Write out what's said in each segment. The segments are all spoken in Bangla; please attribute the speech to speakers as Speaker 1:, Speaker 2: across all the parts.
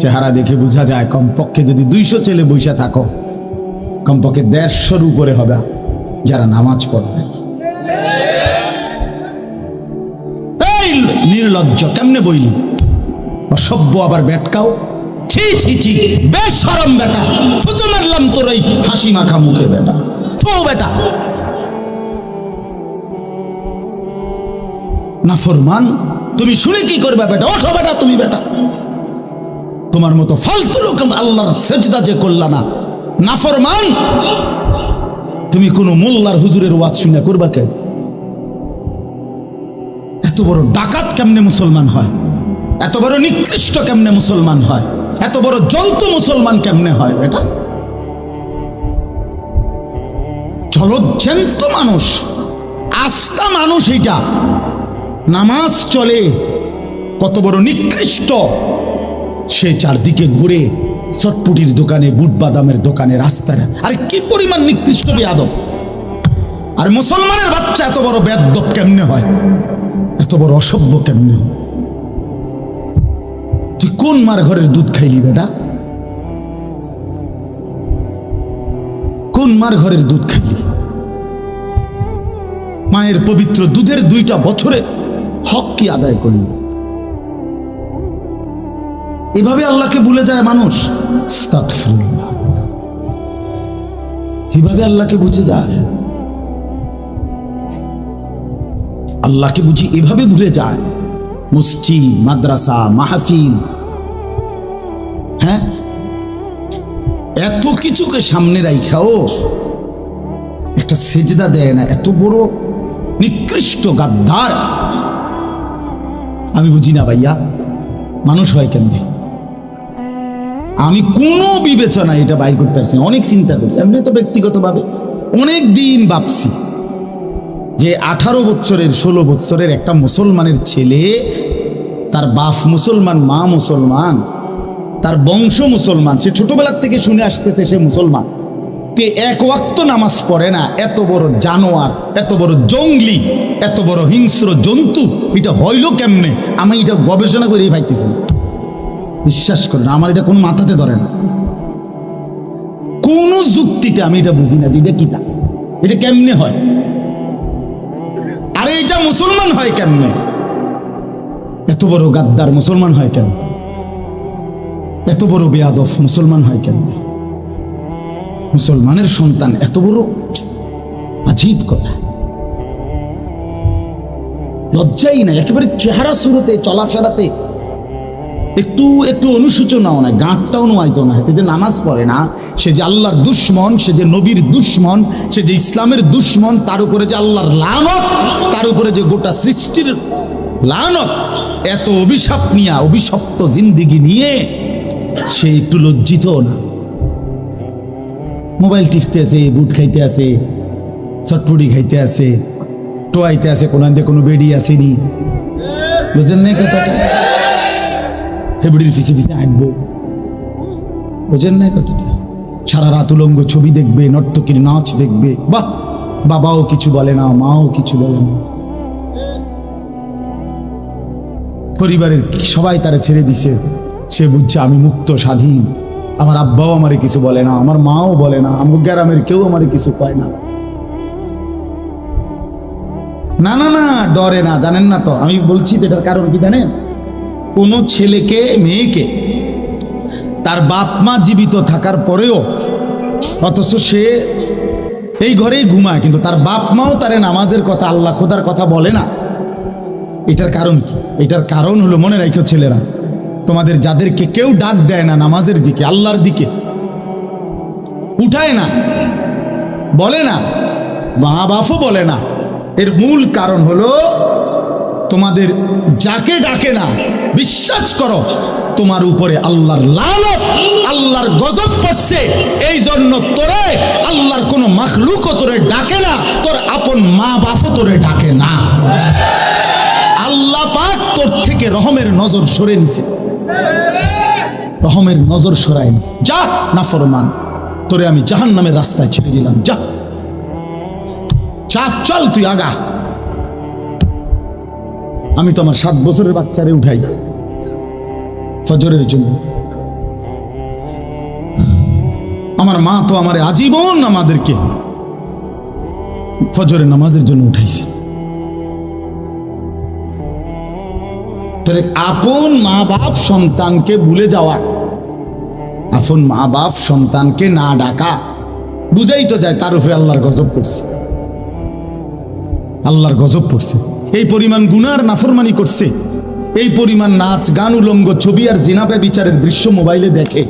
Speaker 1: চেহারা দেখে বোঝা যায়, কমপক্ষে যদি দুইশো ছেলে বৈশা থাকো, কমপক্ষে দেড়শোর উপরে হবে যারা নামাজ পড়বে। এই নির্লজ্জ, কেমনে বইলি? অসভ্য আবার বেটকাও ছি ছি ছি বেশ সরম বেটা, থুতু মারলাম তোর ওই হাসি মাখা মুখে বেটা, থু বেটা। নাফরমান তুমি শুনে কি করবে বেটা? ওঠো বেটা তুমি বেটা। তোমার মতো ফালতু লোক আল্লাহর সেজদা যে করলা না নাফরমান তুমি কোনো মোল্লার হুজুরের ওয়াজ শুনে করবা কে? এত বড় ডাকাত কেমনে মুসলমান হয়? এত বড় নিকৃষ্ট কেমনে মুসলমান হয়? এত বড় জন্তু মুসলমান কেমনে হয় এটা জলজ্যান্ত মানুষ, আস্থা মানুষ এটা নামাজ চলে, কত বড় নিকৃষ্ট। সে চারদিকে ঘুরে চটপুটির দোকানে বুট বাদামের দোকানে রাস্তায় আর কি পরিমাণ নিকৃষ্ট বেয়াদব। আর মুসলমানের বাচ্চা এত বড় বেদব কেমনে হয়? এত বড় অসভ্য কেমনে তুই কোন মার ঘরের দুধ খাইলি বেটা? কোন মার ঘরের দুধ খাইলি? মায়ের পবিত্র দুধের দুইটা বছরে হক কি আদায় করলি? এভাবে আল্লাহকে ভুলে যায় মানুষ? এভাবে আল্লাহকে বুঝে যায়? আল্লাহকে বুঝি এভাবে ভুলে যায়? মসজিদ মাদ্রাসা মাহফিল। হ্যাঁ? এত কিছুকে সামনে রাইখাও একটা সেজদা দেয় না এত বড় নিকৃষ্ট গাদ্দার। আমি বুঝি না ভাইয়া মানুষ হয় কেমনে? আমি কোনো বিবেচনা এটা বাইর করতে পারছি। অনেক চিন্তা করি। এমনি তো ব্যক্তিগতভাবে অনেক দিন ভাবছি যে আঠারো বছরের ষোলো বছরের একটা মুসলমানের ছেলে, তার বাপ মুসলমান, মা মুসলমান, তার বংশ মুসলমান, সে ছোটবেলার থেকে শুনে আসতেছে সে মুসলমান। তে এক ওয়াক্ত নামাজ পড়ে না, এত বড় জানোয়ার, এত বড় জঙ্গলি, এত বড় হিংস্র জন্তু, এটা হইল কেমনে? আমি এটা গবেষণা করে পাইতেছি না। বিশ্বাস করেন, আমার এটা কোনো মাথাতে ধরে না। কোন যুক্তিতে আমি এটা বুঝি না এটা কিতা এটা কেমনে হয়? আরে এটা মুসলমান হয় কেমনে? এত বড় গাদ্দার মুসলমান হয় কেন এত বড় বেয়াদফ মুসলমান হয় কেমনে? মুসলমানের সন্তান এত বড় আজীব কথা। লজ্জাই না একেবারে চেহারা শুরুতে চলাফেরাতে একটু একটু অনুসূচনাও না গাঁটটাও নোয়াইতো না সে যে নামাজ পড়ে না, সে যে আল্লাহর দুশ্মন, সে যে নবীর দুশ্মন, সে যে ইসলামের দুশ্মন, তার উপরে যে আল্লাহর লানত, তার উপরে যে গোটা সৃষ্টির লানত, এত অভিশাপ নিয়ে, অভিশপ্ত জিন্দিগি নিয়ে সে একটু লজ্জিত না। মোবাইল টিপতে আছে, বুট খাইতে আছে চটপুটি খাইতে আছে, টোয়াইতে আছে কোনো কোনো বেডি আসেনি। বুঝলেন না কথাটা? হেবড়ির পিছে হাঁটবো। বোঝেন না কথাটা? সারা রাত উলঙ্গ ছবি দেখবে, নর্তকীর নাচ দেখবে। বাহ! বাবাও কিছু বলে না, মাও কিছু বলে না। পরিবারের সবাই তারা ছেড়ে দিছে? সে বুঝছে আমি মুক্ত, স্বাধীন। আমার আব্বাও আমারে কিছু বলে না, আমার মাও বলে না আমার গ্রামের কেউ আমারে কিছু পায় না। না না না, ডরে না, জানেন না তো। আমি বলছি এটার কারণ কি জানেন? কোনো ছেলেকে, মেয়েকে তার বাপ মা জীবিত থাকার পরেও অথচ সে এই ঘরেই ঘুমায়, কিন্তু তার বাপ মাও তারে নামাজের কথা, আল্লাহ খোদার কথা বলে না। এটার কারণ কি? এটার কারণ হলো, মনে রাখো ছেলেরা, তোমাদের যাদেরকে কেউ ডাক দেয় না নামাজের দিকে, আল্লাহর দিকে, উঠায় না, বলে না মা বাপও বলে না। এর মূল কারণ হলো তোমাদের যাকে ডাকে না, বিশ্বাস করো, তোমার উপরে আল্লাহর লালত আল্লাহর গজব পড়ছে। এই জন্য তোরে, আল্লাহর কোনো মাখলুকও তোরে ডাকে না, তোর আপন মা বাপও তোরে ডাকে না। আল্লাহ পাক তোর থেকে রহমের নজর সরে নিছে। রহমের নজর সরাই নিছে। যা না ফরমান, তোরে আমি জাহান নামের রাস্তায় ছেড়ে দিলাম, যা। চা চল তুই আগা। আমি তো আমার সাত বছরের বাচ্চারে উঠাই ফজরের জন্য। আমার মা তো আমার আজীবন আমাদেরকে ফজরের নামাজের জন্য উঠাইছে। আপন মা বাপ সন্তানকে ভুলে যাওয়া, আপন মা বাপ সন্তানকে না ডাকা, বুঝাই তো যায় তার উপরে আল্লাহর গজব করছে আল্লাহর গজব পড়ছে। এই পরিমাণ গুনার নাফরমানি করছে এই পরিমাণ নাচ গান উলঙ্গ ছবি আর জিনাবে বিচারের দৃশ্য মোবাইলে দেখে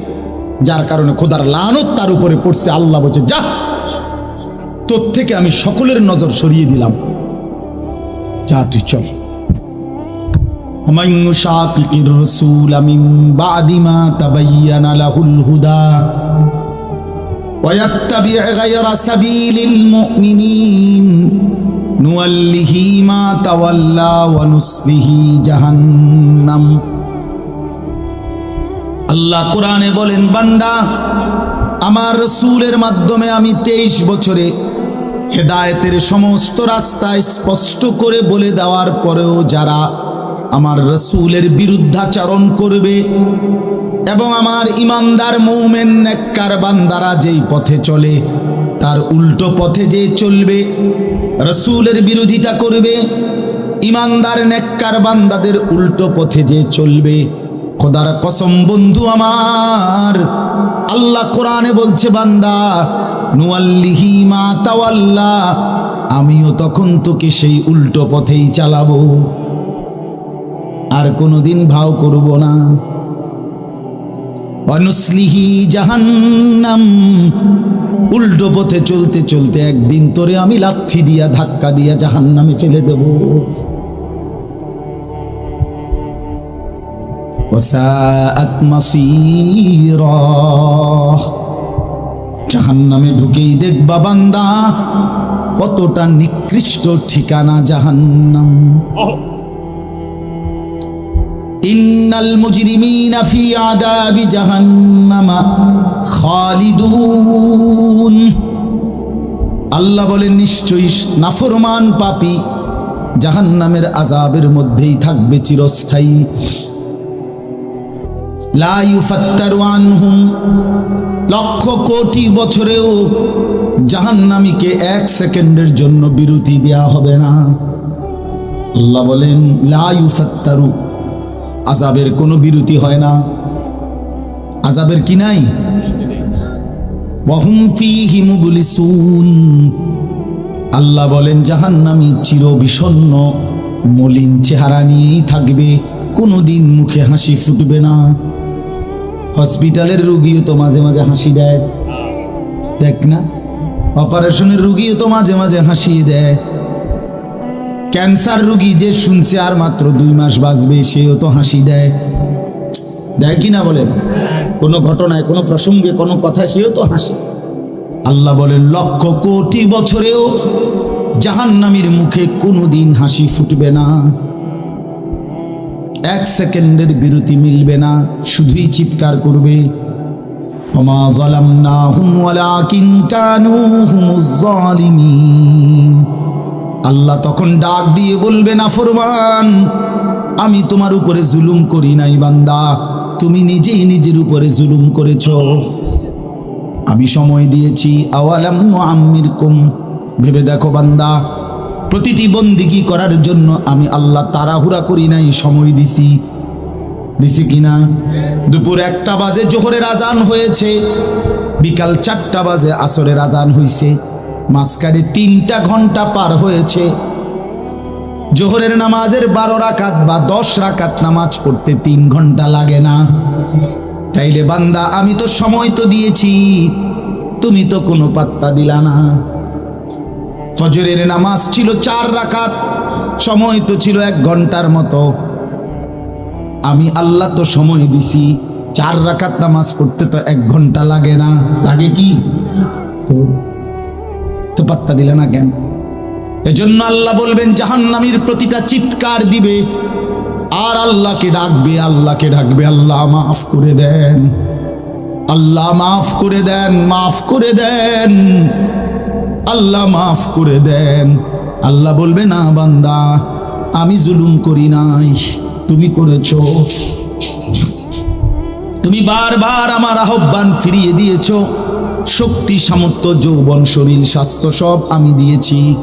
Speaker 1: যার কারণে খোদার লানত তার উপরে পড়ছে আল্লাহ বলছে যা তোর থেকে আমি সকলের নজর সরিয়ে দিলাম যা তুই চল ومن يشاقق الرسول من بعد ما تبين له الهدى ويتبع غير سبيل المؤمنين নুয়াল্লিহি মা তাওয়াল্লা জাহান্নাম। আল্লাহ কোরআনে বলেন, বান্দা, আমার রসুলের মাধ্যমে আমি তেইশ বছরে হেদায়েতের সমস্ত রাস্তায় স্পষ্ট করে বলে দেওয়ার পরেও যারা আমার রসুলের বিরুদ্ধাচরণ করবে এবং আমার ইমানদার মৌমেন নেককার বান্দারা যেই পথে চলে, তার উল্টো পথে যে চলবে রসুলের বিরোধিতা করবে, ইমানদার, নেককার বান্দাদের উল্টো পথে যে চলবে। খোদার কসম, বন্ধু আমার, আল্লাহ কোরআনে বলছে, বান্দা নুয়াল্লিহি মা তাওয়াল্লা, আমিও তখন তোকে সেই উল্টো পথেই চালাবো। আর কোনোদিন ভাও করব না। অনুসলিহি জাহান্নাম উল্টো পথে চলতে চলতে একদিন তোরে আমি লাথি দিয়া ধাক্কা দিয়া জাহান্নামে ফেলে দেব। মাসীরা। জাহান্নামে ঢুকেই দেখবা বান্দা কতটা নিকৃষ্ট ঠিকানা জাহান্নাম। ইন্নাল মুজরিমিনা ফি আদাবি জাহান্নামা। আল্লাহ বলেন, নিশ্চয়ই নাফরমান পাপী জাহান্নামের আজাবের মধ্যেই থাকবে চিরস্থায়ী। আনহুম, লক্ষ কোটি বছরেও জাহান্নামীকে এক সেকেন্ডের জন্য বিরতি দেয়া হবে না। আল্লাহ বলেন, লা ইউফাত্তারু আজাবের কোনো বিরতি হয় না। আজাবের কি নাই? আল্লাহ বলেন, জাহান্নামী চির বিষণ্ণ, মলিন চেহারা নিয়েই থাকবে, কোনোদিন মুখে হাসি ফুটবে না। হসপিটালের রুগীও তো মাঝে মাঝে হাসি দেয়। দেখ না, অপারেশনের রুগীও তো মাঝে মাঝে হাসিয়ে দেয়। ক্যান্সার রুগী যে শুনছে আর মাত্র দুই মাস বাঁচবে, সেও তো হাসি দেয়। দেয় কি না বলেন কোনো ঘটনায়, কোনো প্রসঙ্গে, কোনো কথায় সেও তো হাসে। আল্লাহ বলেন, লক্ষ কোটি বছরেও জাহান্নামীর মুখে কোনো দিন হাসি ফুটবে না। এক সেকেন্ডের বিরতি মিলবে না, শুধুই চিৎকার করবে। আল্লাহ তখন ডাক দিয়ে বলবে, না, ফরমান, আমি তোমার উপরে জুলুম করি নাই বান্দা। তুমি নিজেই নিজের উপরে জুলুম করেছ। আমি সময় দিয়েছি। আওয়ালাম ভেবে দেখো বান্দা, প্রতিটি বন্দিগি করার জন্য আমি আল্লাহ তাড়াহুড়া করি নাই, সময় দিছি। দিছি কিনা দুপুর একটা বাজে, জোহরের আজান হয়েছে। বিকাল চারটা বাজে, আসরের আজান হয়েছে মাঝখানে তিনটা ঘণ্টা পার হয়েছে। জোহরের নামাজের বারো রাকাত বা দশ রাকাত নামাজ পড়তে তিন ঘণ্টা লাগে না। তাইলে বান্দা, আমি তো সময় তো দিয়েছি, তুমি তো কোনো পাত্তা দিলা না। ফজরের নামাজ ছিল চার রাকাত, সময় তো ছিল এক ঘণ্টার মতো। আমি আল্লাহ তো সময় দিছি, চার রাকাত নামাজ পড়তে তো এক ঘণ্টা লাগে না। লাগে কি? তো পাত্তা দিলে না কেন? এজন্য আল্লাহ বলবেন, জাহান্নামীর প্রতিটা চিৎকার দিবে। আর আল্লাহকে ডাকবে আল্লাহকে ডাকবে, আল্লাহ মাফ করে দেন। আল্লাহ মাফ করে দেন, মাফ করে দেন। আল্লাহ মাফ করে দেন। আল্লাহ বলবে, না বান্দা, আমি জুলুম করি নাই। তুমি করেছ। তুমি বারবার আমার আহ্বান ফিরিয়ে দিয়েছ। শক্তি, সামর্থ্য, যৌবন, শরীর, স্বাস্থ্য সব আমি দিয়েছি।